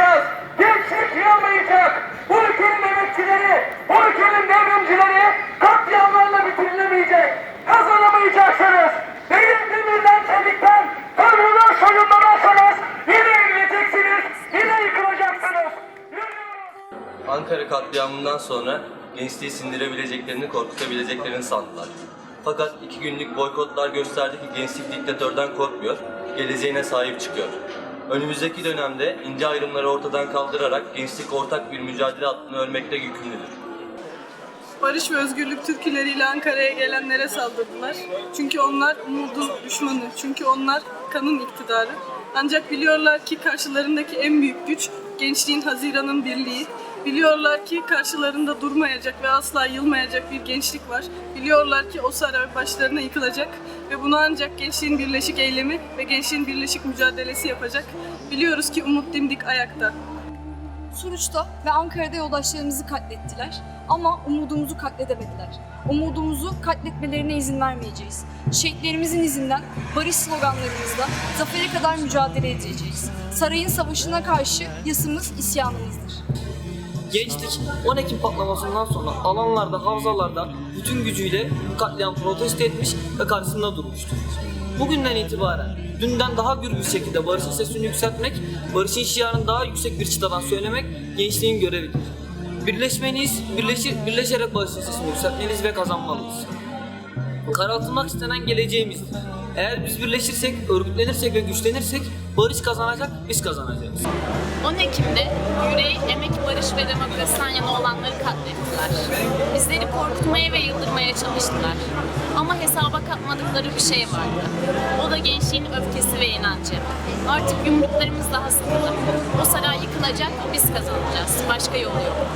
yıkamayacağız. Gençlik yıkamayacak. Bu ülkenin emekçileri, bu ülkenin devrimcileri katliamlarla bitirilemeyecek. Kazanamayacaksınız. Benim demirden çelikten, ömrünün soyundan olsanız yine eğileceksiniz, yine yıkılacaksınız. Ankara katliamından sonra gençliği sindirebileceklerini, korkutabileceklerini sandılar. Fakat iki günlük boykotlar gösterdi ki gençlik diktatörden korkmuyor, geleceğine sahip çıkıyor. Önümüzdeki dönemde ince ayrımları ortadan kaldırarak gençlik ortak bir mücadele hattını örmekte yükümlüdür. Barış ve özgürlük türküleriyle Ankara'ya gelenlere saldırdılar. Çünkü onlar umudun düşmanı. Çünkü onlar kanın iktidarı. Ancak biliyorlar ki karşılarındaki en büyük güç gençliğin Haziran'ın birliği. Biliyorlar ki karşılarında durmayacak ve asla yılmayacak bir gençlik var. Biliyorlar ki o saray başlarına yıkılacak ve bunu ancak gençliğin birleşik eylemi ve gençliğin birleşik mücadelesi yapacak. Biliyoruz ki umut dimdik ayakta. Suruç'ta ve Ankara'da yoldaşlarımızı katlettiler. Ama umudumuzu katledemediler. Umudumuzu katletmelerine izin vermeyeceğiz. Şehitlerimizin izinden barış sloganlarımızla zafere kadar mücadele edeceğiz. Sarayın savaşına karşı yasımız isyanımızdır. Gençlik 10 Ekim patlamasından sonra alanlarda, havzalarda bütün gücüyle katliam protesto etmiş ve karşısında durmuştur. Bugünden itibaren dünden daha gür bir şekilde barışın sesini yükseltmek, barışın şiarını daha yüksek bir çıtadan söylemek gençliğin görevidir. Birleşmeliyiz, birleşir, birleşerek barışın sesini yükseltmeliyiz ve kazanmalıyız. Karartılmak istenen geleceğimizdir. Eğer biz birleşirsek, örgütlenirsek ve güçlenirsek barış kazanacak, biz kazanacağız. 10 Ekim'de yüreği, emek, barış ve demokrasiden yana olanları katlettiler. Bizleri korkutmaya ve yıldırmaya çalıştılar. Ama hesaba katmadıkları bir şey vardı. O da gençliğin öfkesi ve inancı. Artık yumruklarımız daha sıkılı. O saray yıkılacak, biz kazanacağız. Başka yolu yok.